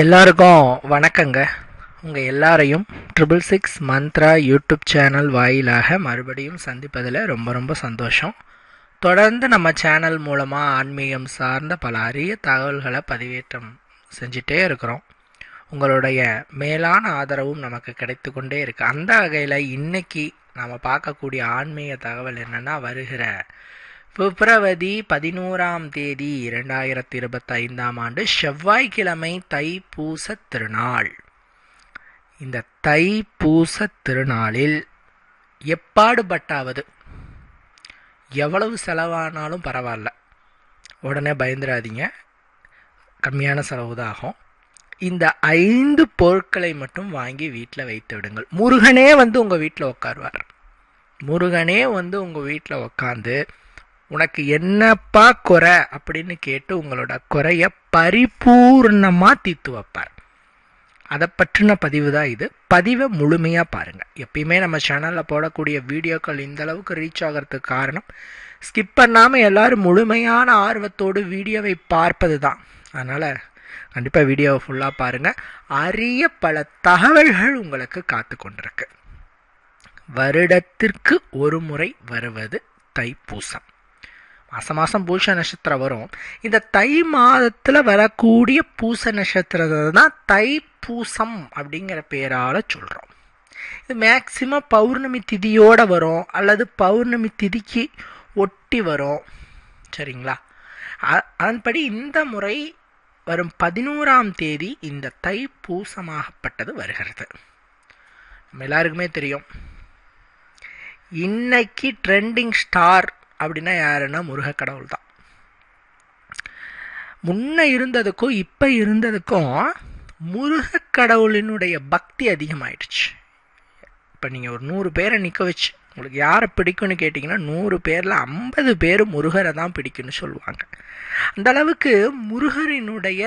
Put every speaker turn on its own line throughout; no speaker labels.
எல்லாருக்கும் வணக்கங்க. உங்கள் எல்லாரையும் triple six Mantra YouTube channel வாயிலாக மறுபடியும் சந்திப்பதில் ரொம்ப ரொம்ப சந்தோஷம். தொடர்ந்து நம்ம சேனல் மூலமாக ஆன்மீகம் சார்ந்த பல அரிய தகவல்களை பதிவேற்றம் செஞ்சிட்டே இருக்கிறோம். உங்களுடைய மேலான ஆதரவும் நமக்கு கிடைத்து கொண்டே இருக்குது அந்த வகையில் இன்றைக்கி நாம் பார்க்கக்கூடிய ஆன்மீக தகவல் என்னன்னா வருகிற பிப்ரவரி பதினோராம் தேதி இரண்டாயிரத்தி இருபத்தைந்தாம் ஆண்டு செவ்வாய்க்கிழமை தைப்பூச திருநாள். இந்த தைப்பூச திருநாளில் எப்பாடுபட்டாவது எவ்வளவு செலவானாலும் பரவாயில்ல. உடனே பயந்துடாதீங்க. கம்மியான செலவு தான் ஆகும் இந்த ஐந்து பொருட்களை மட்டும் வாங்கி வீட்டில் வைத்து விடுங்கள். முருகனே வந்து உங்கள் வீட்டில் உட்காருவார் முருகனே வந்து உங்கள் வீட்டில் உட்காந்து உனக்கு என்னப்பா குறை அப்படின்னு கேட்டு உங்களோட குறைய பரிபூர்ணமாக தீர்த்து வைப்பார். அதை பற்றின பதிவு தான் இது. பதிவை முழுமையாக பாருங்கள் எப்பயுமே நம்ம சேனலில் போடக்கூடிய வீடியோக்கள் இந்த அளவுக்கு ரீச் ஆகிறதுக்கு காரணம் ஸ்கிப் பண்ணாமல் எல்லோரும் முழுமையான ஆர்வத்தோடு வீடியோவை பார்ப்பது தான். அதனால் கண்டிப்பாக வீடியோவை ஃபுல்லாக பாருங்கள் அரிய பல தகவல்கள் உங்களுக்கு காத்து கொண்டிருக்கு. வருடத்திற்கு ஒரு முறை வருவது தைப்பூசம். மாதம் மாதம் பூச நட்சத்திரம் வரும். இந்த தை மாதத்தில் வரக்கூடிய பூச நட்சத்திரத்தை தான் தைப்பூசம் அப்படிங்கிற பேரால் சொல்கிறோம் இது மேக்சிமம் பௌர்ணமி திதியோடு வரும் அல்லது பௌர்ணமி திதிக்கு ஒட்டி வரும். சரிங்களா? அதன்படி இந்த முறை வரும் பதினோராம் தேதி இந்த தைப்பூசமாகப்பட்டது வருகிறது. நம்ம எல்லாருக்குமே தெரியும். இன்னைக்கு ட்ரெண்டிங் ஸ்டார் அப்படின்னா யாருன்னா முருக கடவுள் தான் முன்ன இருந்ததுக்கும் இப்போ இருந்ததுக்கும் முருக கடவுளினுடைய பக்தி அதிகமாயிடுச்சு. இப்போ நீங்கள் ஒரு நூறு பேரை நிற்க வச்சு உங்களுக்கு யாரை பிடிக்கும்னு கேட்டிங்கன்னா நூறு பேரில் ஐம்பது பேர் முருகரை தான் பிடிக்கும்னு சொல்லுவாங்க. அந்த அளவுக்கு முருகரினுடைய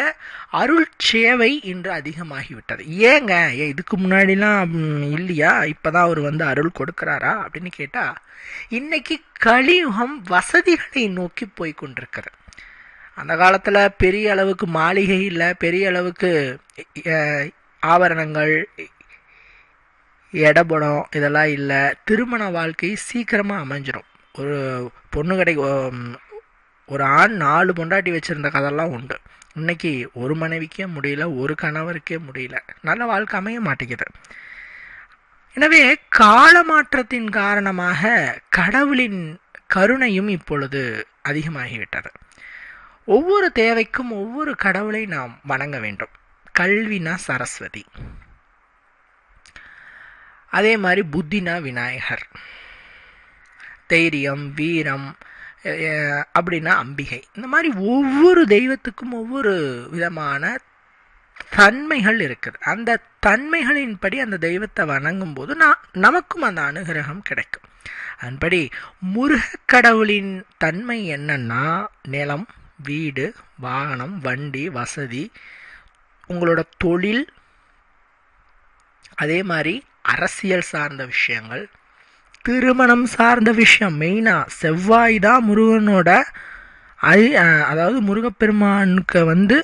அருள் சேவை இன்று அதிகமாகிவிட்டது. ஏங்க ஏ இதுக்கு முன்னாடிலாம் இல்லையா? இப்போ தான் அவர் வந்து அருள் கொடுக்குறாரா அப்படின்னு கேட்டால் இன்னைக்கு கலியுகம் வசதிகளை நோக்கி போய் கொண்டிருக்கிறது அந்த காலத்தில் பெரிய அளவுக்கு மாளிகை இல்லை பெரிய அளவுக்கு ஆபரணங்கள் இடபடம் இதெல்லாம் இல்லை. திருமண வாழ்க்கை சீக்கிரமாக அமைஞ்சிடும் ஒரு பொண்ணு கடை ஒரு ஆண் நாலு பொண்டாட்டி வச்சுருந்த கதெல்லாம் உண்டு. இன்னைக்கு ஒரு மனைவிக்கே முடியல ஒரு கணவருக்கே முடியல. நல்ல வாழ்க்கை அமைய மாட்டேங்குது. எனவே காலமாற்றத்தின் காரணமாக கடவுளின் கருணையும் இப்பொழுது அதிகமாகிவிட்டது. ஒவ்வொரு தேவைக்கும் ஒவ்வொரு கடவுளை நாம் வணங்க வேண்டும். கல்வினா சரஸ்வதி. அதே மாதிரி புத்தினா விநாயகர். தைரியம் வீரம் அப்படின்னா அம்பிகை. இந்த மாதிரி ஒவ்வொரு தெய்வத்துக்கும் ஒவ்வொரு விதமான தன்மைகள் இருக்குது. அந்த தன்மைகளின்படி அந்த தெய்வத்தை வணங்கும் போது நான் நமக்கும் அந்த அனுகிரகம் கிடைக்கும். அதன்படி முருகக்கடவுளின் தன்மை என்னன்னா நிலம் வீடு வாகனம் வண்டி வசதி உங்களோட தொழில் அதே மாதிரி அரசியல் சார்ந்த விஷயங்கள் திருமணம் சார்ந்த விஷயம் மெயினாக செவ்வாய் தான் முருகனோட அதி அதாவது முருகப்பெருமானுக்கு வந்து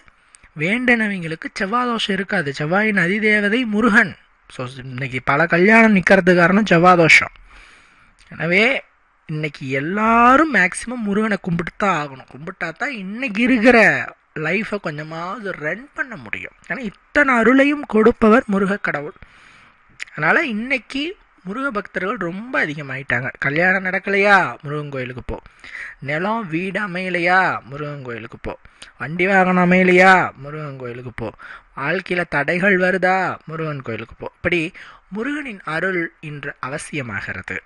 வேண்டனவங்களுக்கு செவ்வாய் தோஷம் இருக்காது. செவ்வாயின் அதிதேவதை முருகன். ஸோ இன்னைக்கு பல கல்யாணம் நிற்கிறது காரணம் செவ்வாய் தோஷம் எனவே இன்னைக்கு எல்லாரும் மேக்சிமம் முருகனை கும்பிட்டு தான் ஆகணும். கும்பிட்டா தான் இன்னைக்கு இருக்கிற லைஃப்பை கொஞ்சமாவது ரன் பண்ண முடியும். ஏன்னா இத்தனை அருளையும் கொடுப்பவர் முருக கடவுள் அதனால் இன்னைக்கு முருக பக்தர்கள் ரொம்ப அதிகமாகிட்டாங்க கல்யாணம் நடக்கலையா? முருகன் கோயிலுக்கு போ. நிலம் வீடு அமையலையா? முருகன் கோயிலுக்கு போ. வண்டி வாகனம் அமையலையா? முருகன் கோயிலுக்கு போ. வாழ்க்கையில் தடைகள் வருதா? முருகன் கோயிலுக்கு போ. இப்படி முருகனின் அருள் இன்று அவசியமாகிறது.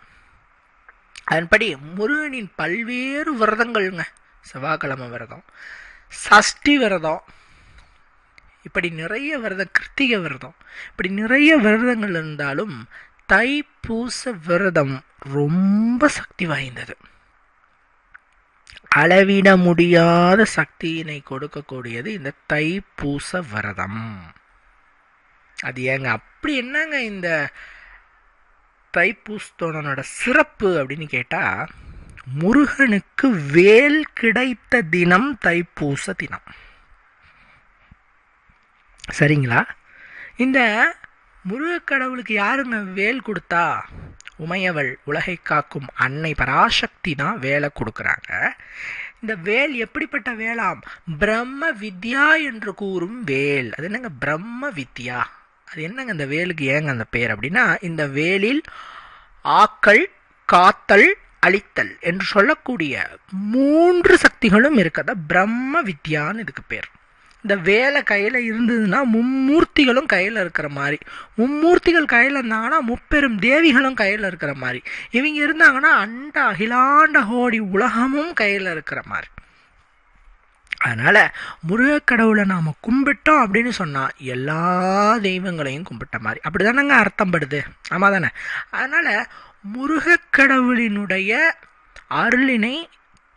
அதன்படி முருகனின் பல்வேறு விரதங்கள்ங்க. செவ்வாய்க்கிழமை விரதம் சஷ்டி விரதம் இப்படி நிறைய விரதம் கிருத்திகை விரதம். இப்படி நிறைய விரதங்கள் இருந்தாலும் தைப்பூச விரதம் ரொம்ப சக்தி வாய்ந்தது. அளவிட முடியாத சக்தியினை கொடுக்கக்கூடியது இந்த தைப்பூச விரதம். அது ஏங்க அப்படி என்னங்க இந்த தைப்பூசத்தோடனோட சிறப்பு அப்படின்னு கேட்டால் முருகனுக்கு வேல் கிடைத்த தினம் தைப்பூச தினம். சரிங்களா? இந்த முருகக்கடவுளுக்கு யாருங்க வேல் கொடுத்தா? உமையவள் உலகை காக்கும் அன்னை பராசக்தி தான் வேலை கொடுக்குறாங்க. இந்த வேல் எப்படிப்பட்ட வேளாம்? பிரம்ம வித்யா என்று கூறும் வேல். அது என்னங்க பிரம்ம வித்யா? அது என்னங்க இந்த வேலுக்கு ஏங்க அந்த பேர் அப்படின்னா இந்த வேலில் ஆக்கள் காத்தல் அழித்தல் என்று சொல்லக்கூடிய மூன்று சக்திகளும் இருக்கதா? பிரம்ம வித்யான்னு இதுக்கு பேர். இந்த வேலை கையில் இருந்ததுன்னா மும்மூர்த்திகளும் கையில் இருக்கிற மாதிரி. மும்மூர்த்திகள் கையில் இருந்தாங்கன்னா முப்பெரும் தேவிகளும் கையில் இருக்கிற மாதிரி. இவங்க இருந்தாங்கன்னா அண்ட அகிலாண்ட கோடி உலகமும் கையில் இருக்கிற மாதிரி. அதனால் முருகக்கடவுளை நாம் கும்பிட்டோம் அப்படின்னு சொன்னால் எல்லா தெய்வங்களையும் கும்பிட்ட மாதிரி. அப்படி தானேங்க அர்த்தம் படுது. ஆமாம் தானே அதனால் முருகக்கடவுளினுடைய அருளினை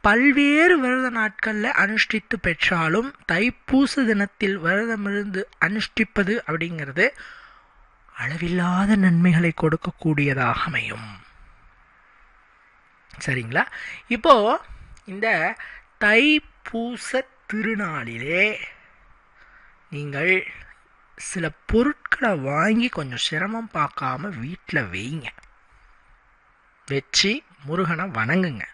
பல்வேறு விரத நாட்களில் அனுஷ்டித்து பெற்றாலும் தைப்பூச தினத்தில் விரதமிருந்து அனுஷ்டிப்பது அப்படிங்கிறது அளவில்லாத நன்மைகளை கொடுக்கக்கூடியதாக அமையும். சரிங்களா? இப்போ இந்த தைப்பூச திருநாளிலே நீங்கள் சில பொருட்களை வாங்கி கொஞ்சம் சிரமம் பார்க்காம வீட்டில் வைங்க. வச்சு முருகனை வணங்குங்க.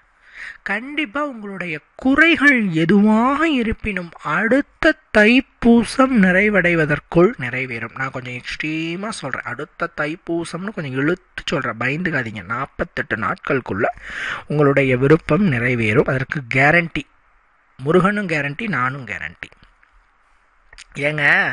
கண்டிப்பாக உங்களுடைய குறைகள் எதுவாக இருப்பினும் அடுத்த தைப்பூசம் நிறைவடைவதற்குள் நிறைவேறும். நான் கொஞ்சம் எக்ஸ்ட்ரீமாக சொல்கிறேன் அடுத்த தைப்பூசம்னு கொஞ்சம் இழுத்து சொல்கிறேன் பயந்துக்காதீங்க. நாற்பத்தெட்டு நாட்களுக்குள்ள உங்களுடைய விருப்பம் நிறைவேறும். அதற்கு கேரண்டி முருகனும் கேரண்டி நானும் கேரண்டி ஏங்க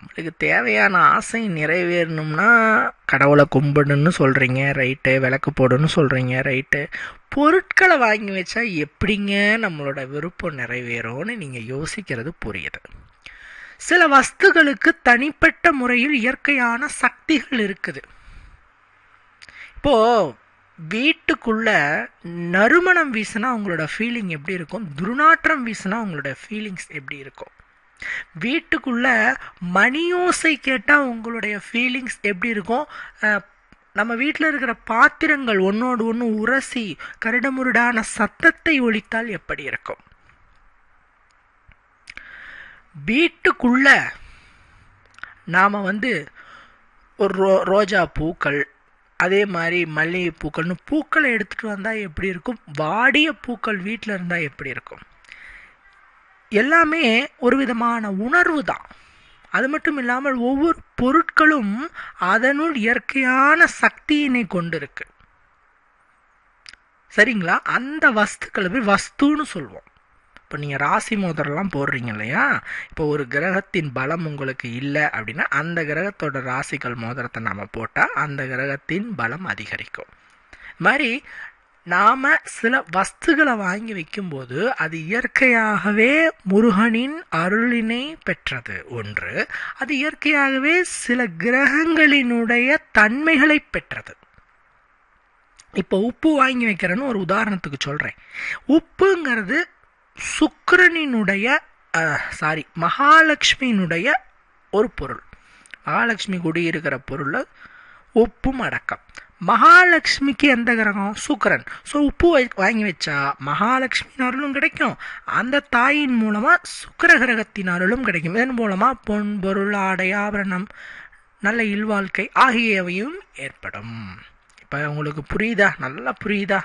நம்மளுக்கு தேவையான ஆசை நிறைவேறணும்னா கடவுளை கும்பிடுன்னு சொல்கிறீங்க ரைட்டு விளக்கு போடுன்னு சொல்கிறீங்க ரைட்டு. பொருட்களை வாங்கி வச்சா எப்படிங்க நம்மளோட விருப்பம் நிறைவேறும்னு நீங்கள் யோசிக்கிறது புரியுது. சில வஸ்துகளுக்கு தனிப்பட்ட முறையில் இயற்கையான சக்திகள் இருக்குது. இப்போது வீட்டுக்குள்ள நறுமணம் வீசினா அவங்களோட ஃபீலிங் எப்படி இருக்கும்? துர்நாற்றம் வீசினா அவங்களோட ஃபீலிங்ஸ் எப்படி இருக்கும்? வீட்டுக்குள்ள மணியோசை கேட்டால் உங்களுடைய ஃபீலிங்ஸ் எப்படி இருக்கும்? நம்ம வீட்டில் இருக்கிற பாத்திரங்கள் ஒன்றோடு ஒன்று உரசி கருடமுருடான சத்தத்தை ஒழித்தால் எப்படி இருக்கும்? வீட்டுக்குள்ள நாம் வந்து ஒரு ரோ ரோஜா பூக்கள் அதே மாதிரி மல்லிகை பூக்கள்னு பூக்களை எடுத்துகிட்டு வந்தால் எப்படி இருக்கும்? வாடிய பூக்கள் வீட்டில் இருந்தால் எப்படி இருக்கும்? எல்லாமே ஒரு விதமான உணர்வு தான் அது மட்டும் இல்லாமல் ஒவ்வொரு பொருட்களும் அதனுள் இயற்கையான சக்தியினை கொண்டிருக்கு. சரிங்களா? அந்த வஸ்துக்களை போய் வஸ்துன்னு சொல்லுவோம் இப்போ நீங்கள் ராசி மோதிரம்லாம் போடுறீங்க இல்லையா? இப்போ ஒரு கிரகத்தின் பலம் உங்களுக்கு இல்லை அப்படின்னா அந்த கிரகத்தோட ராசிகள் மோதிரத்தை நம்ம போட்டால் அந்த கிரகத்தின் பலம் அதிகரிக்கும். மாதிரி நாம் சில வஸ்துகளை வாங்கி வைக்கும்போது அது இயற்கையாகவே முருகனின் அருளினை பெற்றது ஒன்று. அது இயற்கையாகவே சில கிரகங்களினுடைய தன்மைகளை பெற்றது. இப்போ உப்பு வாங்கி வைக்கிறேன்னு ஒரு உதாரணத்துக்கு சொல்கிறேன் உப்புங்கிறது சுக்கரனினுடைய சாரி மகாலட்சுமியினுடைய ஒரு பொருள். மகாலட்சுமி குடியிருக்கிற பொருளில் உப்பும் அடக்கம். மகாலட்சுமிக்கு எந்த கிரகம்? சுக்கரன். ஸோ உப்பு வாங்கி வச்சா மகாலட்சுமியின் அருளும் கிடைக்கும். அந்த தாயின் மூலமாக சுக்கர கிரகத்தின் அருளும் கிடைக்கும். இதன் மூலமாக பொன் பொருள் ஆடை ஆபரணம். நல்ல இல்வாழ்க்கை ஆகியவையும் ஏற்படும். இப்போ உங்களுக்கு புரியுதா? நல்லா புரியுதா?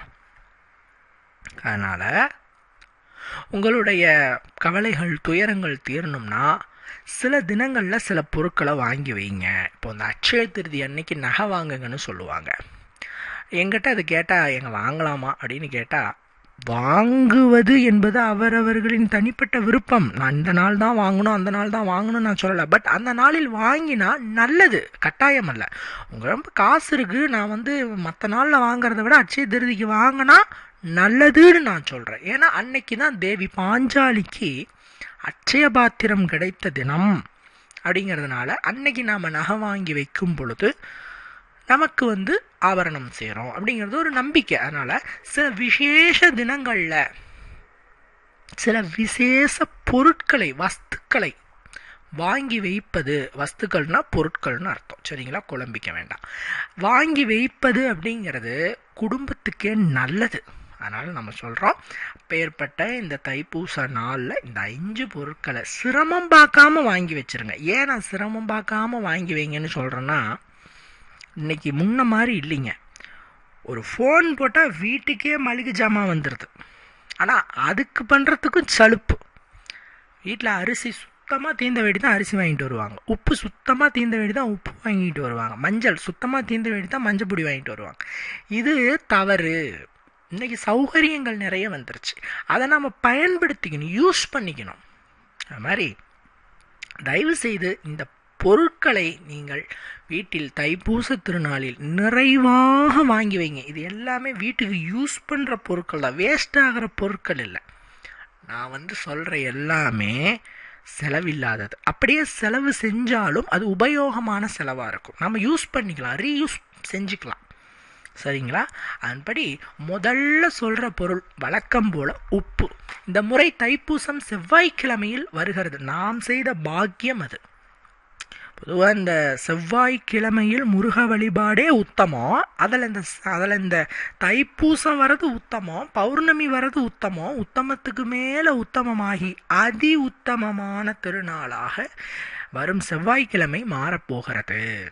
அதனால் உங்களுடைய கவலைகள் துயரங்கள் தீரணும்னா சில தினங்களில் சில பொருட்களை வாங்கி வைங்க. இப்போ இந்த அட்சய திருதி அன்னைக்கு நகை வாங்குங்கன்னு சொல்லுவாங்க. எங்கிட்ட அது கேட்டால் எங்கள் வாங்கலாமா? அப்படின்னு கேட்டால் வாங்குவது என்பது அவரவர்களின் தனிப்பட்ட விருப்பம். நான் இந்த நாள் தான் வாங்கணும் அந்த நாள் தான் வாங்கணும்னு நான் சொல்லலை. பட் அந்த நாளில் வாங்கினா நல்லது. கட்டாயம் அல்ல. உங்கள் ரொம்ப காசு இருக்குது நான் வந்து மற்ற நாளில் வாங்குறத விட அட்சய திருதிக்கு வாங்கினா நல்லதுன்னு நான் சொல்கிறேன் ஏன்னா அன்னைக்கு தான் தேவி பாஞ்சாலிக்கு அட்சய பாத்திரம் கிடைத்த தினம் அப்படிங்கிறதுனால அன்னைக்கு நாம் நகை வாங்கி வைக்கும் பொழுது நமக்கு வந்து ஆபரணம் சேரும் அப்படிங்கிறது ஒரு நம்பிக்கை. அதனால் சில விசேஷ தினங்களில் சில விசேஷ பொருட்களை வஸ்துக்களை வாங்கி வைப்பது வஸ்துக்கள்னால் பொருட்கள்னு அர்த்தம். சரிங்களா? குழம்பிக்க வேண்டாம். வாங்கி வைப்பது அப்படிங்கிறது குடும்பத்துக்கே நல்லது. அதனால் நம்ம சொல்கிறோம் பேர்பட்ட இந்த தைப்பூச நாளில் இந்த அஞ்சு பொருட்களை சிரமம் பார்க்காம வாங்கி வச்சிருங்க. ஏன் நான் சிரமம் பார்க்காம வாங்கி வைங்கன்னு சொல்கிறேன்னா இன்றைக்கி முன்ன மாதிரி இல்லைங்க. ஒரு ஃபோன் போட்டால் வீட்டுக்கே மளிகை ஜாமான் வந்துடுது ஆனால் அதுக்கு பண்ணுறதுக்கும் சலுப்பு. வீட்டில் அரிசி சுத்தமாக தீர்ந்த வேடி தான் அரிசி வாங்கிட்டு வருவாங்க. உப்பு சுத்தமாக தீர்ந்த வேடி தான் உப்பு வாங்கிட்டு வருவாங்க. மஞ்சள் சுத்தமாக தீர்ந்த வேடி தான் மஞ்சள் பொடி வாங்கிட்டு வருவாங்க. இது தவறு. இன்றைக்கி சௌகரியங்கள் நிறைய வந்துருச்சு. அதை நம்ம பயன்படுத்திக்கணும் யூஸ் பண்ணிக்கணும். அது மாதிரி தயவு செய்து இந்த பொருட்களை நீங்கள் வீட்டில் தைப்பூச திருநாளில் நிறைவாக வாங்கி வைங்க. இது எல்லாமே வீட்டுக்கு யூஸ் பண்ணுற பொருட்கள் தான். வேஸ்ட் ஆகிற பொருட்கள் இல்லை. நான் வந்து சொல்கிற எல்லாமே செலவில்லாதது. அப்படியே செலவு செஞ்சாலும் அது உபயோகமான செலவாக இருக்கும். நம்ம யூஸ் பண்ணிக்கலாம் ரீயூஸ் செஞ்சுக்கலாம். சரிங்களா? அதன்படி முதல்ல சொல்கிற பொருள் வழக்கம் போல் உப்பு. இந்த முறை தைப்பூசம் செவ்வாய்க்கிழமையில் வருகிறது. நாம் செய்த பாக்கியம் அது. பொதுவாக இந்த செவ்வாய்க்கிழமையில் முருக வழிபாடே உத்தமம். அதில் இந்த அதில் இந்த தைப்பூசம் வர்றது உத்தமம். பௌர்ணமி வர்றது உத்தமம். உத்தமத்துக்கு மேலே உத்தமமாகி அதி உத்தமமான திருநாளாக வரும் செவ்வாய்க்கிழமை மாறப்போகிறது.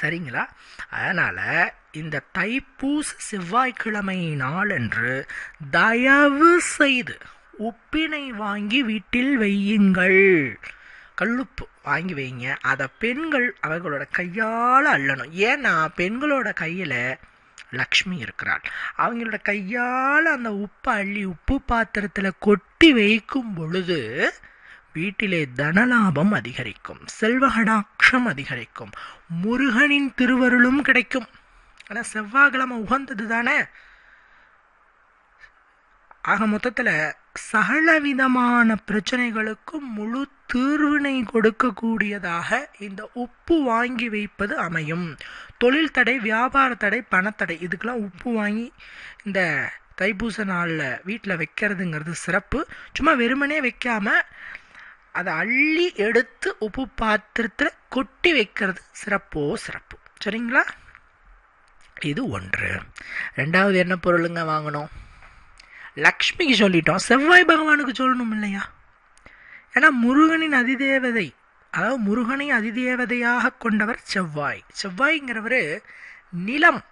சரிங்களா? அதனால் இந்த தைப்பூச செவ்வாய்க்கிழமை நாளன்று தயவு செய்து உப்பினை வாங்கி வீட்டில் வையுங்கள். கல்லுப்பு வாங்கி வைங்க. அதை பெண்கள் அவர்களோட கையால் அள்ளணும் ஏன்னா பெண்களோட கையில் லக்ஷ்மி இருக்கிறாள். அவங்களோட கையால் அந்த உப்பை அள்ளி உப்பு பாத்திரத்தில் கொட்டி வைக்கும் பொழுது வீட்டிலே தனலாபம் அதிகரிக்கும் செல்வகடாட்சம் அதிகரிக்கும் முருகனின் திருவருளும் கிடைக்கும். ஆனால் செவ்வாய்க்கிழமை உகந்தது தானே? ஆக மொத்தத்தில் சகலவிதமான பிரச்சனைகளுக்கும் முழு தீர்வினை கொடுக்கக்கூடியதாக இந்த உப்பு வாங்கி வைப்பது அமையும். தொழில் தடை வியாபார தடை பணத்தடை இதுக்கெல்லாம் உப்பு வாங்கி இந்த தைப்பூச நாளில் வீட்டில் வைக்கிறதுங்கிறது சிறப்பு. சும்மா வெறுமனே வைக்காம அதை அள்ளி எடுத்து உப்பு பாத்திரத்தில் கொட்டி வைக்கிறது. சிறப்போ சிறப்பு. சரிங்களா? இது ஒன்று. ரெண்டாவது என்ன பொருளுங்க வாங்கணும்? லக்ஷ்மிக்கு சொல்லிட்டோம். செவ்வாய் பகவானுக்கு சொல்லணும் இல்லையா? ஏன்னா முருகனின் அதிதேவதை அதாவது முருகனை அதிதேவதையாக கொண்டவர் செவ்வாய். செவ்வாய்ங்கிறவர் நிலம்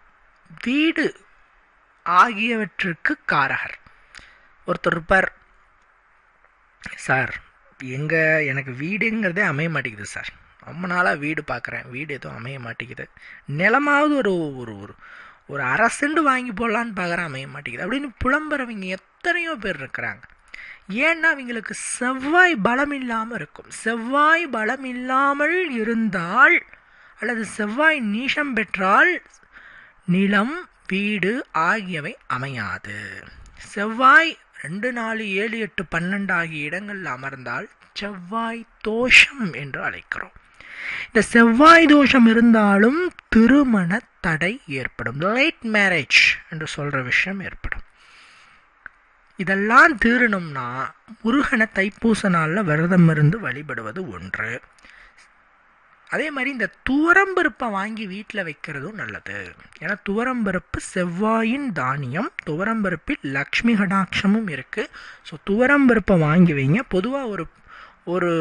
வீடு ஆகியவற்றுக்கு காரகர். ஒருத்தர் இருப்பார். சார் எங்கே எனக்கு வீடுங்கிறதே அமைய மாட்டேங்குது சார். ரொம்ப நாளாக வீடு பார்க்குறேன் வீடு எதுவும் அமைய மாட்டேங்குது. நிலமாவது ஒரு ஒரு ஒரு ஒரு அரசுண்டு வாங்கி போடலான்னு பார்க்குறேன் அமைய மாட்டேங்குது. அப்படின்னு புலம்புறவங்க எத்தனையோ பேர் இருக்கிறாங்க. ஏன்னா அவங்களுக்கு செவ்வாய் பலம் இல்லாமல் இருக்கும். செவ்வாய் பலம் இல்லாமல் இருந்தால் அல்லது செவ்வாய் நீஷம் பெற்றால் நிலம் வீடு ஆகியவை அமையாது. செவ்வாய் ரெண்டு நாலு ஏழு எட்டு பன்னெண்டு ஆகிய இடங்களில் அமர்ந்தால் செவ்வாய் தோஷம் என்று அழைக்கிறோம். இந்த செவ்வாய் தோஷம் இருந்தாலும் திருமண தடை ஏற்படும். லேட் மேரேஜ் என்று சொல்கிற விஷயம் ஏற்படும். இதெல்லாம் தீரணும்னா முருகனை தைப்பூச நாளில் விரதம் இருந்து வழிபடுவது ஒன்று. அதே மாதிரி இந்த துவரம்பருப்பை வாங்கி வீட்டில் வைக்கிறதும் நல்லது. ஏன்னா துவரம்பருப்பு செவ்வாயின் தானியம் துவரம்பருப்பில் லக்ஷ்மி கடாட்சமும் இருக்குது ஸோ துவரம்பருப்பை வாங்கி வைங்க. பொதுவாக ஒரு ஒரு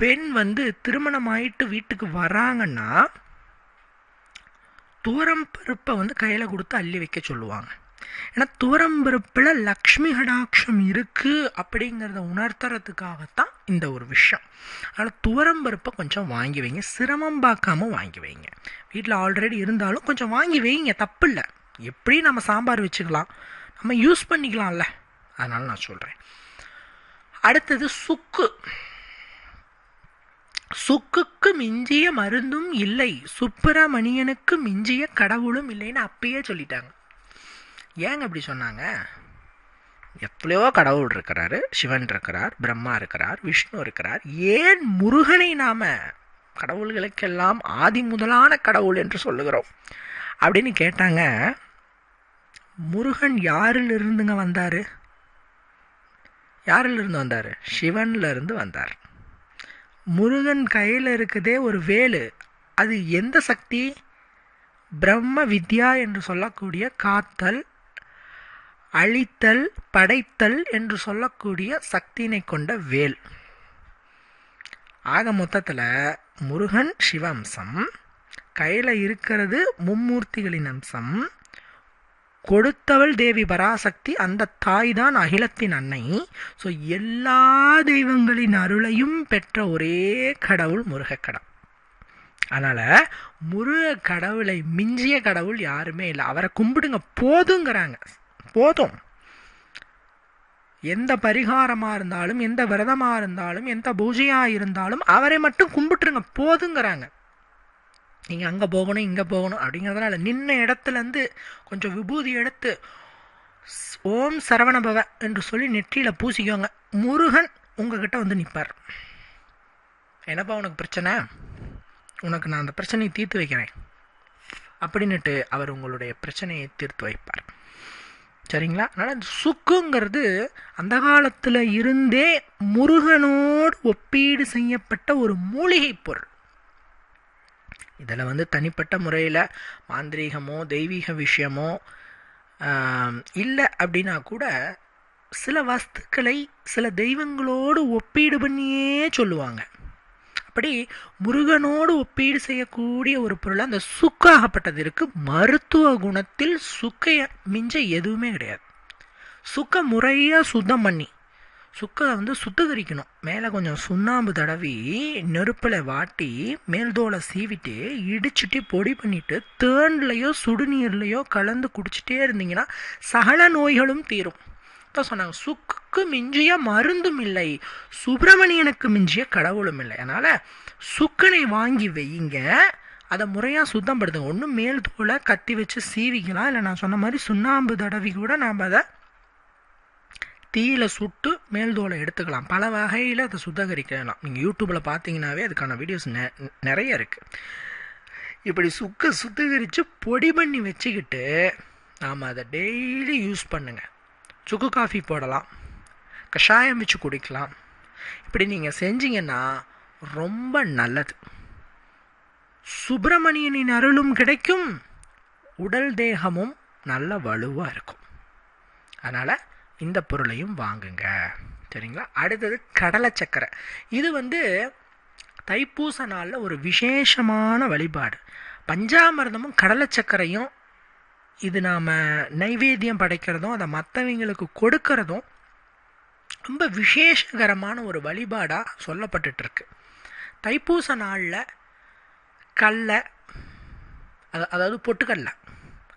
பெண் வந்து திருமணம் ஆயிட்டு வீட்டுக்கு வராங்கன்னா துவரம் பருப்பை வந்து கையில் கொடுத்து அள்ளி வைக்க சொல்லுவாங்க. ஏன்னா துவரம்பருப்பில் லக்ஷ்மி கடாட்சம் இருக்குது அப்படிங்கிறத உணர்த்துறதுக்காகத்தான் இந்த ஒரு விஷயம். அதனால் துவரம்பருப்பை கொஞ்சம் வாங்கி வைங்க. சிரமம் பார்க்காம வாங்கி வைங்க. வீட்டில் ஆல்ரெடி இருந்தாலும் கொஞ்சம் வாங்கி வைங்க. தப்பு இல்லை எப்படி நம்ம சாம்பார் வச்சுக்கலாம். நம்ம யூஸ் பண்ணிக்கலாம்ல. அதனால் நான் சொல்கிறேன் அடுத்தது சுக்கு. சுக்குக்கு மிஞ்சிய மருந்தும் இல்லை. சுப்பிரமணியனுக்கு மிஞ்சிய கடவுளும் இல்லைன்னு அப்பயே சொல்லிட்டாங்க. ஏங்க அப்படி சொன்னாங்க? எவ்வளோ கடவுள் இருக்கிறாரு சிவன் இருக்கிறார் பிரம்மா இருக்கிறார் விஷ்ணு இருக்கிறார். ஏன் முருகனை நாம கடவுள்களுக்கெல்லாம் ஆதி முதலான கடவுள் என்று சொல்லுகிறோம்? அப்படின்னு கேட்டாங்க. முருகன் யாரில் இருந்துங்க வந்தார்? யாரிலிருந்து வந்தார்? சிவன்லேருந்து வந்தார். முருகன் கையில் இருக்குதே ஒரு வேலு. அது எந்த சக்தி? பிரம்ம வித்யா என்று சொல்லக்கூடிய காத்தல் அழித்தல் படைத்தல் என்று சொல்லக்கூடிய சக்தியினை கொண்ட வேல். ஆக மொத்தத்தில் முருகன் சிவ அம்சம் கையில் இருக்கிறது மும்மூர்த்திகளின் அம்சம். கொடுத்தவள் தேவி பராசக்தி அந்த தாய் தான் அகிலத்தின் அன்னை. ஸோ எல்லா தெய்வங்களின் அருளையும் பெற்ற ஒரே கடவுள் முருகக்கடவுள். அதனால் முருக கடவுளை மிஞ்சிய கடவுள் யாருமே இல்லை. அவரை கும்பிடுங்க போதுங்கிறாங்க. போதும். எந்த பரிகாரமாக இருந்தாலும் எந்த விரதமாக இருந்தாலும் எந்த பூஜையாக இருந்தாலும் அவரை மட்டும் கும்பிட்டுருங்க போதுங்கிறாங்க. நீங்கள் அங்கே போகணும் இங்கே போகணும் அப்படிங்கிறதுனால நின்ன இடத்துலேருந்து கொஞ்சம் விபூதி எடுத்து ஓம் சரவணபவ என்று சொல்லி நெற்றியில் பூசிக்கோங்க. முருகன் உங்ககிட்ட வந்து நிற்பார் என்னப்பா உனக்கு பிரச்சனை? உனக்கு நான் அந்த பிரச்சனையை தீர்த்து வைக்கிறேன். அப்படின்னுட்டு அவர் உங்களுடைய பிரச்சனையை தீர்த்து வைப்பார். சரிங்களா? அதனால் சுக்குங்கிறது அந்த காலத்தில் இருந்தே முருகனோடு ஒப்பீடு செய்யப்பட்ட ஒரு மூலிகை பொருள். இதில் வந்து தனிப்பட்ட முறையில் மாந்திரீகமோ தெய்வீக விஷயமோ இல்லை அப்படின்னா கூட சில வஸ்துக்களை சில தெய்வங்களோடு ஒப்பீடு பண்ணியே சொல்லுவாங்க. அப்படி முருகனோடு ஒப்பீடு செய்யக்கூடிய ஒரு பொருள். அந்த சுக்காகப்பட்டது இருக்கு. மருத்துவ குணத்தில் சுக்கைய மிஞ்ச எதுவுமே கிடையாது. சுக்க முறையாக சுத்தம் பண்ணி சுக்கை வந்து சுத்தகரிக்கணும். மேலே கொஞ்சம் சுண்ணாம்பு தடவி நெருப்பில் வாட்டி மேல்தோலை சீவிட்டு இடிச்சுட்டு பொடி பண்ணிட்டு தேன்லையோ சுடுநீர்லையோ கலந்து குடிச்சிட்டே இருந்தீங்கன்னா சகல நோய்களும் தீரும். இப்போ சொன்னாங்க. சுக்குக்கு மிஞ்சிய மருந்தும் இல்லை. சுப்பிரமணியனுக்கு மிஞ்சிய கடவுளும் இல்லை. அதனால் சுக்கனை வாங்கி வையுங்க. அதை முறையாக சுத்தப்படுத்துங்க ஒன்றும் மேல் தோலை கத்தி வச்சு சீவிக்கலாம். இல்லை நான் சொன்ன மாதிரி சுண்ணாம்பு தடவி கூட நாம் அதை தீயில சுட்டு மேல் தோலை எடுத்துக்கலாம். பல வகையில் அதை சுத்தகரிக்கலாம். நீங்கள் யூடியூப்பில் பார்த்தீங்கன்னாவே அதுக்கான வீடியோஸ் நெ நிறைய இருக்குது இப்படி சுக்க சுத்திகரித்து பொடி பண்ணி வச்சுக்கிட்டு நாம் அதை டெய்லி யூஸ் பண்ணுங்கள் சுக்கு காஃபி போடலாம். கஷாயம் வச்சு குடிக்கலாம். இப்படி நீங்கள் செஞ்சீங்கன்னா ரொம்ப நல்லது. சுப்பிரமணியனின் அருளும் கிடைக்கும். உடல் தேகமும் நல்ல வலுவாக இருக்கும். அதனால் இந்த பொருளையும் வாங்குங்க. சரிங்களா? அடுத்தது கடலை சக்கரை. இது வந்து தைப்பூச நாளில் ஒரு விசேஷமான வழிபாடு. பஞ்சாமிரதமும் கடலை சக்கரையும் இது நாம் நைவேத்தியம் படைக்கிறதும் அதை மற்றவங்களுக்கு கொடுக்கறதும் ரொம்ப விசேஷகரமான ஒரு வழிபாடாக சொல்லப்பட்டுருக்கு தைப்பூச நாளில் கடலை அதாவது பொட்டுக்கடலை.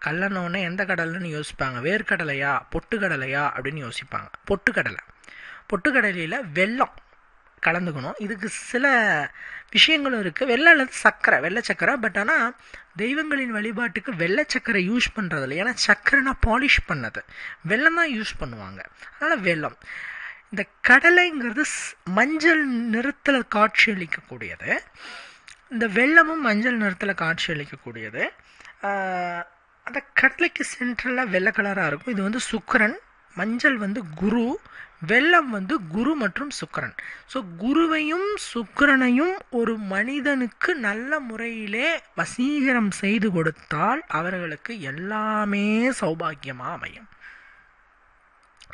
கடலைன்னொடனே எந்த கடலைன்னு யோசிப்பாங்க. வேர்க்கடலையா பொட்டுக்கடலையா அப்படின்னு யோசிப்பாங்க. பொட்டுக்கடலை. பொட்டுக்கடலையில் வெல்லம். கலந்துக்கணும். இதுக்கு சில விஷயங்களும் இருக்குது வெள்ளை அல்லது சக்கரை. வெள்ளை சக்கரை பட் ஆனால் தெய்வங்களின் வழிபாட்டுக்கு வெள்ளை சக்கரை யூஸ் பண்ணுறதில்ல ஏன்னா சக்கரைனா பாலிஷ் பண்ணது. வெள்ளம் தான் யூஸ் பண்ணுவாங்க. அதனால் வெள்ளம். இந்த கடலைங்கிறது மஞ்சள் நிறத்தில் காட்சி அளிக்கக்கூடியது இந்த வெள்ளமும் மஞ்சள் நிறத்தில் காட்சி அளிக்கக்கூடியது அந்த கடலைக்கு சென்ட்ரலாக வெள்ளை கலராக இருக்கும். இது வந்து சுக்கரன் மஞ்சள் வந்து குரு வெள்ளம் வந்து குரு மற்றும் சுக்கரன். ஸோ குருவையும் சுக்கரனையும் ஒரு மனிதனுக்கு நல்ல முறையிலே வசீகரம் செய்து கொடுத்தால் அவர்களுக்கு எல்லாமே சௌபாகியமாக அமையும்.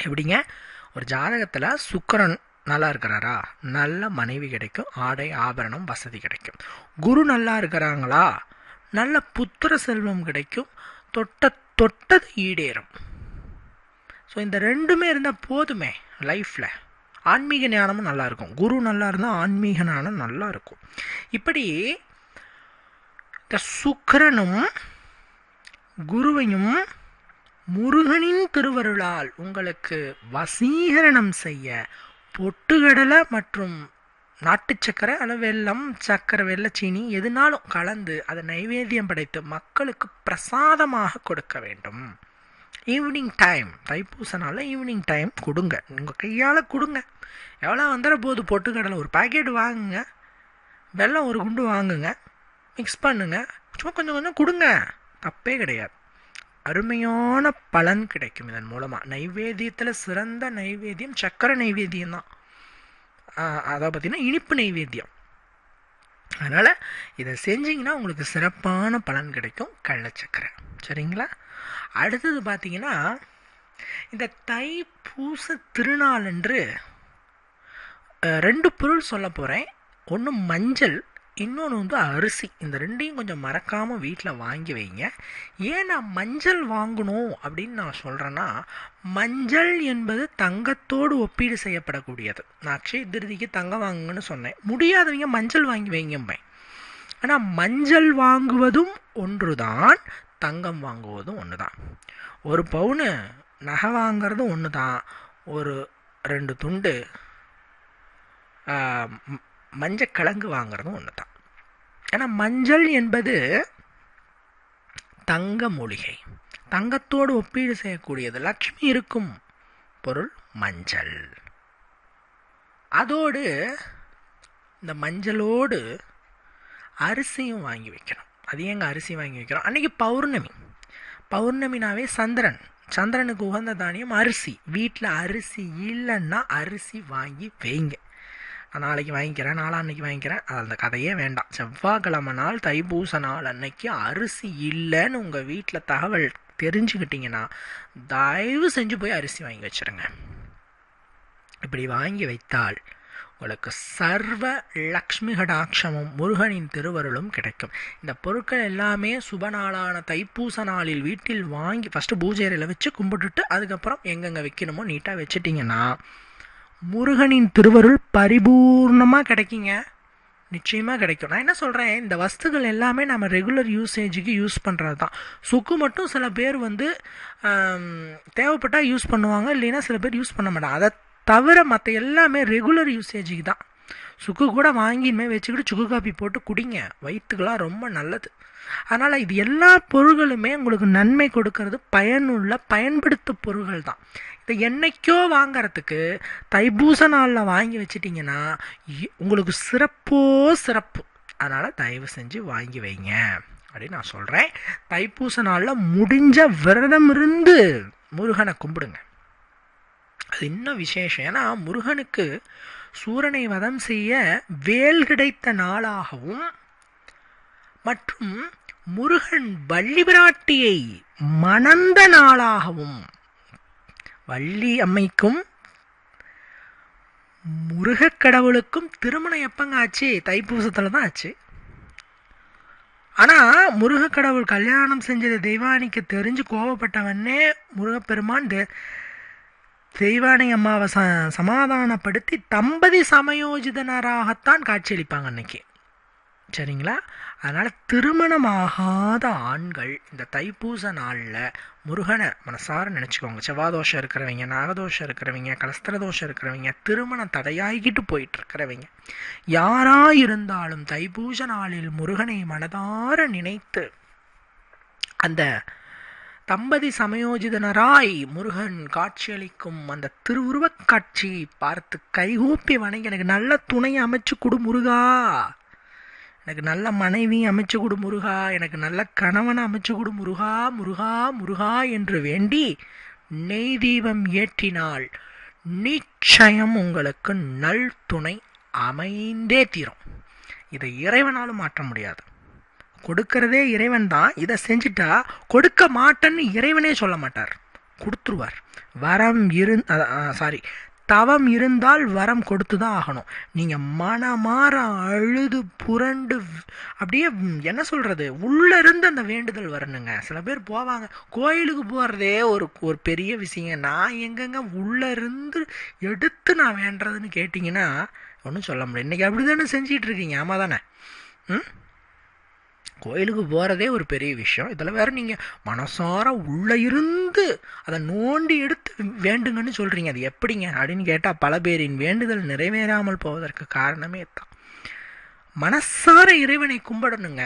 எப்படிங்க? ஒரு ஜாதகத்தில் சுக்கரன் நல்லா இருக்கிறாரா? நல்ல மனைவி கிடைக்கும் ஆடை ஆபரணம் வசதி கிடைக்கும். குரு நல்லா இருக்கிறாங்களா? நல்ல புத்திர செல்வம் கிடைக்கும் தொட்ட தொட்டது ஈடேறும். ஸோ இந்த ரெண்டுமே இருந்தால் போதுமே. லைஃப்பில் ஆன்மீக ஞானமும் நல்லாயிருக்கும் குரு நல்லா இருந்தால் ஆன்மீக ஞானம் நல்லா இருக்கும் இப்படி இந்த சுக்கரனும் குருவையும் முருகனின் திருவருளால் உங்களுக்கு வசீகரணம் செய்ய பொட்டுக்கடலை மற்றும் நாட்டு சக்கரை அல்லது வெள்ளம் சக்கரை வெள்ளச்சீனி எதுனாலும் கலந்து அதை நைவேத்தியம் படைத்து மக்களுக்கு பிரசாதமாக கொடுக்க வேண்டும். ஈவினிங் டைம் தைப்பூச நாளில் ஈவினிங் டைம் கொடுங்க. உங்கள் கையால் கொடுங்க. எவ்வளோ வந்துட போகுது பொட்டுக்கடலை ஒரு பாக்கெட் வாங்குங்க. வெள்ளம் ஒரு குண்டு வாங்குங்க. மிக்ஸ் பண்ணுங்க. சும்மா கொஞ்சம் கொஞ்சம் கொடுங்க. தப்பே கிடையாது. அருமையான பலன் கிடைக்கும் இதன் மூலமாக நைவேத்தியத்தில் சிறந்த நைவேத்தியம் சக்கரை நைவேத்தியம் தான். அதை பார்த்திங்கன்னா இனிப்பு நைவேத்தியம். அதனால் இதை செஞ்சிங்கன்னா உங்களுக்கு சிறப்பான பலன் கிடைக்கும் கள்ளச்சக்கரை சரிங்களா? அடுத்தது பார்த்தீங்கன்னா இந்த தை பூச திருநாள் என்று ரெண்டு பொருள் சொல்ல போகிறேன் ஒன்று மஞ்சள் இன்னொன்று வந்து அரிசி. இந்த ரெண்டையும் கொஞ்சம் மறக்காமல் வீட்டில் வாங்கி வைங்க. ஏன் நான் மஞ்சள் வாங்கணும் அப்படின்னு நான் சொல்கிறேன்னா மஞ்சள் என்பது தங்கத்தோடு ஒப்பீடு செய்யப்படக்கூடியது. நான் அக்ஷய திருதிக்கு தங்கம் வாங்குங்கன்னு சொன்னேன். முடியாதவங்க மஞ்சள் வாங்கி வைங்கம்பேன் ஆனால் மஞ்சள் வாங்குவதும் ஒன்றுதான் தங்கம் வாங்குவதும் ஒன்று தான் ஒரு பவுனு நகை வாங்குறதும் ஒன்று தான் ஒரு ரெண்டு துண்டு மஞ்சள் கிழங்கு வாங்குறதும் ஒன்று தான் ஏன்னா மஞ்சள் என்பது தங்க மூலிகை. தங்கத்தோடு ஒப்பீடு செய்யக்கூடியது லக்ஷ்மி இருக்கும் பொருள் மஞ்சள். அதோடு இந்த மஞ்சளோடு அரிசியும் வாங்கி வைக்கணும். அது எங்கள் அரிசி வாங்கி வைக்கிறோம்? அன்றைக்கி பௌர்ணமி. பௌர்ணமினாவே சந்திரன். சந்திரனுக்கு உகந்த தானியம் அரிசி. வீட்டில் அரிசி இல்லைன்னா அரிசி வாங்கி வைங்க. நான் நாளைக்கு வாங்கிக்கிறேன் நாளான்னைக்கு வாங்கிக்கிறேன். அது அந்த கதையே வேண்டாம். செவ்வாய்க்கிழமை நாள் தைப்பூச நாள் அன்னைக்கு அரிசி இல்லைன்னு உங்கள் வீட்டில் தகவல் தெரிஞ்சுக்கிட்டீங்கன்னா தயவு செஞ்சு போய் அரிசி வாங்கி வச்சுருங்க. இப்படி வாங்கி வைத்தால் உங்களுக்கு சர்வ லக்ஷ்மி கடாட்சமும் முருகனின் திருவருளும் கிடைக்கும். இந்த பொருட்கள் எல்லாமே சுப நாளான தைப்பூச நாளில் வீட்டில் வாங்கி ஃபஸ்ட்டு பூஜை வச்சு கும்பிட்டுட்டு அதுக்கப்புறம் எங்கெங்கே வைக்கணுமோ நீட்டாக வச்சிட்டிங்கன்னா முருகனின் திருவருள் பரிபூர்ணமாக கிடைக்குங்க. நிச்சயமாக கிடைக்கும். நான் என்ன சொல்கிறேன் இந்த வஸ்துகள் எல்லாமே நம்ம ரெகுலர் யூசேஜுக்கு யூஸ் பண்ணுறது தான் சுக்கு மட்டும் சில பேர் வந்து தேவைப்பட்டால் யூஸ் பண்ணுவாங்க இல்லைன்னா சில பேர் யூஸ் பண்ண மாட்டாங்க. அதை தவிர மற்ற எல்லாமே ரெகுலர் யூசேஜுக்கு தான். சுக்கு கூட வாங்கினுமே வச்சுக்கிட்டு சுக்கு காப்பி போட்டு குடிங்க. வயிற்றுக்கெல்லாம் ரொம்ப நல்லது. அதனால் இது எல்லா பொருள்களுமே உங்களுக்கு நன்மை கொடுக்கறது பயனுள்ள பயன்படுத்த பொருள்கள் தான். இதை என்னைக்கோ வாங்கிறதுக்கு தைப்பூச நாளில் வாங்கி வச்சிட்டிங்கன்னா இ- உங்களுக்கு சிறப்போ சிறப்பு. அதனால் தயவு செஞ்சு வாங்கி வைங்க. அப்படின்னு நான் சொல்கிறேன் தைப்பூச நாளில் முடிஞ்ச விரதம் இருந்து முருகனை கும்பிடுங்க. அது இன்னும் விசேஷம்? ஏன்னா முருகனுக்கு சூரனை வதம் செய்ய வேல் கிடைத்த நாளாகவும் மற்றும் முருகன் வள்ளி பிராட்டியை மணந்த நாளாகவும் வள்ளி அம்மைக்கும் முருகக் கடவுளுக்கும் திருமணம் எப்பங்க ஆச்சு தைப்பூசத்தில் தான் ஆச்சு. ஆனால் முருகக் கடவுள் கல்யாணம் செஞ்சது தெய்வானிக்கு தெரிஞ்சு கோவப்பட்டவனே முருகப்பெருமான் தெ- தெய்வானை அம்மாவை ச சமாதானப்படுத்தி தம்பதி சமயோஜிதனராகத்தான் காட்சியளிப்பாங்க அன்னைக்கு. சரிங்களா? அதனால் திருமணமாகாத ஆண்கள் இந்த தைப்பூச நாளில் முருகனை மனசார நினச்சிக்கோங்க. செவ்வாதோஷம் இருக்கிறவங்க நாகதோஷம் இருக்கிறவங்க கலஸ்திர தோஷம் இருக்கிறவங்க திருமணம் தடையாகிட்டு போயிட்டு இருக்கிறவங்க யாராக இருந்தாலும் தைப்பூச நாளில் முருகனை மனதார நினைத்து அந்த தம்பதி சமயோஜிதனராய் முருகன் காட்சியளிக்கும் அந்த திருவுருவக் காட்சி பார்த்து கைகூப்பி வணங்கி எனக்கு நல்ல துணை அமைச்சு கொடு முருகா. எனக்கு நல்ல மனைவி அமைச்சு கொடு முருகா. எனக்கு நல்ல கணவன் அமைச்சு கொடு முருகா. முருகா முருகா என்று வேண்டி நெய் தீபம் ஏற்றினால் நிச்சயம் உங்களுக்கு நல் துணை அமைந்தே தீரும். இதை இறைவனாலும் மாற்ற முடியாது. கொடுக்கறதே இறைவன் தான். இதை செஞ்சுட்டா கொடுக்க மாட்டேன்னு இறைவனே சொல்ல மாட்டார். கொடுத்துருவார். வரம் இரு சாரி தவம் இருந்தால் வரம் கொடுத்து தான் ஆகணும். நீங்கள் மனமாற அழுது புரண்டு அப்படியே என்ன சொல்கிறது உள்ளே இருந்து அந்த வேண்டுதல் வரணுங்க. சில பேர் போவாங்க. கோயிலுக்கு போகிறதே ஒரு ஒரு பெரிய விஷயங்க. நான் எங்கெங்க உள்ளே இருந்து எடுத்து நான் வேண்டுறதுன்னு கேட்டிங்கன்னா ஒன்றும் சொல்ல முடியும் இன்றைக்கி அப்படி தானே செஞ்சிகிட்ருக்கீங்க ஆமாம் தானே ம்? கோயிலுக்கு போகிறதே ஒரு பெரிய விஷயம். இதில் வேறு நீங்கள் மனசார உள்ளே இருந்து அதை நோண்டி எடுத்து வேண்டுங்கன்னு சொல்கிறீங்க அது எப்படிங்க? அப்படின்னு கேட்டால் பல பேரின் வேண்டுதல் நிறைவேறாமல் போவதற்கு காரணமே தான் மனசார இறைவனை கும்பிடணுங்க.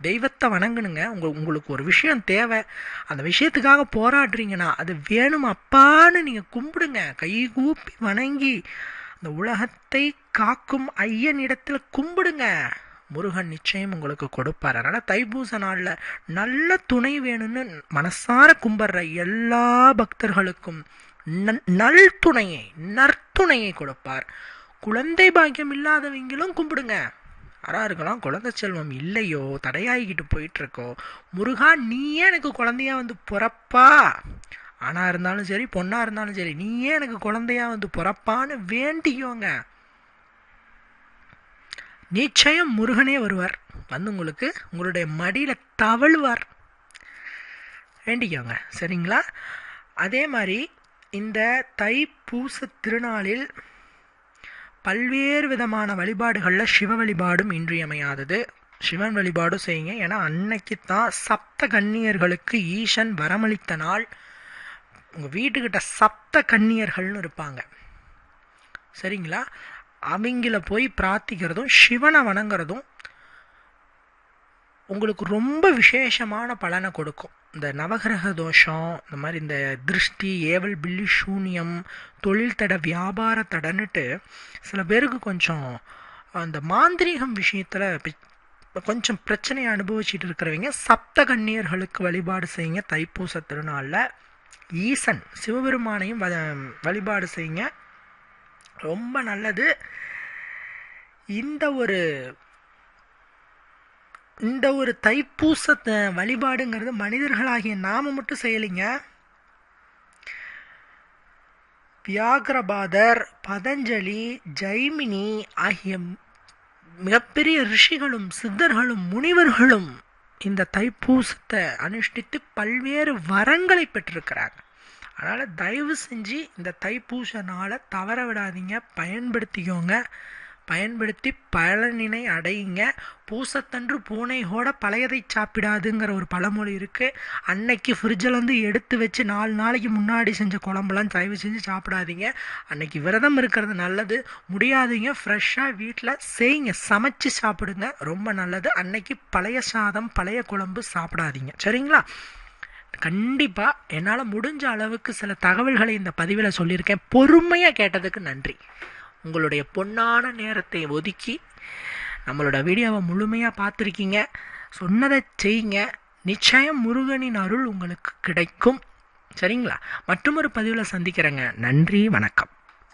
தெய்வத்தை வணங்கணுங்க. உங்க உங்களுக்கு ஒரு விஷயம் தேவை. அந்த விஷயத்துக்காக போராடுறீங்கன்னா அது வேணும் அப்பான்னு நீங்கள் கும்பிடுங்க. கை கூப்பி வணங்கி அந்த உலகத்தை காக்கும் ஐயனிடத்தில் கும்பிடுங்க. முருகன் நிச்சயம் உங்களுக்கு கொடுப்பார். அதனால் தைப்பூச நாளில் நல்ல துணை வேணும்னு மனசார கும்பிட்ற எல்லா பக்தர்களுக்கும் நல்துணையை நல் நற்துணையை கொடுப்பார். குழந்தை பாக்கியம் இல்லாதவங்களும் கும்பிடுங்க. யாரா இருக்கலாம் குழந்தை செல்வம் இல்லையோ தடையாகிக்கிட்டு போயிட்டுருக்கோ முருகா நீயே எனக்கு குழந்தையா வந்து பிறப்பா. ஆணாக இருந்தாலும் சரி பொண்ணாக இருந்தாலும் சரி நீயே எனக்கு குழந்தையா வந்து பிறப்பான்னு வேண்டிக்கோங்க. நிச்சயம் முருகனே வருவார். வந்து உங்களுக்கு உங்களுடைய மடியில் தவழுவார். வேண்டிக்கோங்க. சரிங்களா? அதே மாதிரி இந்த தைப்பூச திருநாளில் பல்வேறு விதமான வழிபாடுகளில் சிவ வழிபாடும் இன்றியமையாதது. சிவன் வழிபாடும் செய்யுங்க. ஏன்னா அன்னைக்கு தான் சப்த கன்னியர்களுக்கு ஈசன் வரமளித்த நாள். உங்கள் வீட்டுக்கிட்ட சப்த கன்னியர்கள்னு இருப்பாங்க. சரிங்களா? அவங்கள போய் பிரார்த்திக்கிறதும் சிவனை வணங்குறதும் உங்களுக்கு ரொம்ப விசேஷமான பலனை கொடுக்கும். இந்த நவகிரக தோஷம் இந்த மாதிரி இந்த திருஷ்டி ஏவல் பில்லி சூனியம் தொழில் தடை வியாபார தடைன்னுட்டு சில பேருக்கு கொஞ்சம் அந்த மாந்திரீகம் விஷயத்தில் கொஞ்சம் பிரச்சனையை அனுபவிச்சுட்டு இருக்கிறவங்க சப்த கண்ணீர்களுக்கு வழிபாடு செய்யுங்க தைப்பூச திருநாளில். ஈசன் சிவபெருமானையும் வழிபாடு செய்யுங்க. ரொம்ப நல்லது. இந்த ஒரு இந்த ஒரு தைப்பூச வழிபாடுங்கிறது மனிதர்களாகிய நாம மட்டும் செய்யலைங்க. வியாகரபாதர் பதஞ்சலி ஜைமினி ஆகிய மிகப்பெரிய ரிஷிகளும் சித்தர்களும் முனிவர்களும் இந்த தைப்பூசத்தை அனுஷ்டித்து பல்வேறு வரங்களை பெற்றிருக்கிறாங்க அதனால் தயவு செஞ்சு இந்த தைப்பூச நாளை தவற விடாதீங்க. பயன்படுத்திக்கோங்க. பயன்படுத்தி பலனினை அடையுங்க. பூசத்தன்று பூனைகோட பழையதை சாப்பிடாதுங்கிற ஒரு பழமொழி இருக்குது அன்னைக்கு ஃப்ரிட்ஜில் வந்து எடுத்து வச்சு நாலு நாளைக்கு முன்னாடி செஞ்ச குழம்புலாம் தயவு செஞ்சு சாப்பிடாதீங்க. அன்னைக்கு விரதம் இருக்கிறது நல்லது. முடியாதீங்க. ஃப்ரெஷ்ஷாக வீட்டில் செய்யுங்க சமைச்சு சாப்பிடுங்க. ரொம்ப நல்லது. அன்னைக்கு பழைய சாதம் பழைய குழம்பு சாப்பிடாதீங்க. சரிங்களா? கண்டிப்பாக என்னால் முடிஞ்ச அளவுக்கு சில தகவல்களை இந்த பதிவில் சொல்லியிருக்கேன். பொறுமையாக கேட்டதுக்கு நன்றி. உங்களுடைய பொன்னான நேரத்தை ஒதுக்கி நம்மளோட வீடியோவை முழுமையாக பார்த்துருக்கீங்க. சொன்னதை செய்யுங்க. நிச்சயம் முருகனின் அருள் உங்களுக்கு கிடைக்கும். சரிங்களா? மற்றொரு பதிவில் சந்திக்கிறேங்க. நன்றி வணக்கம்.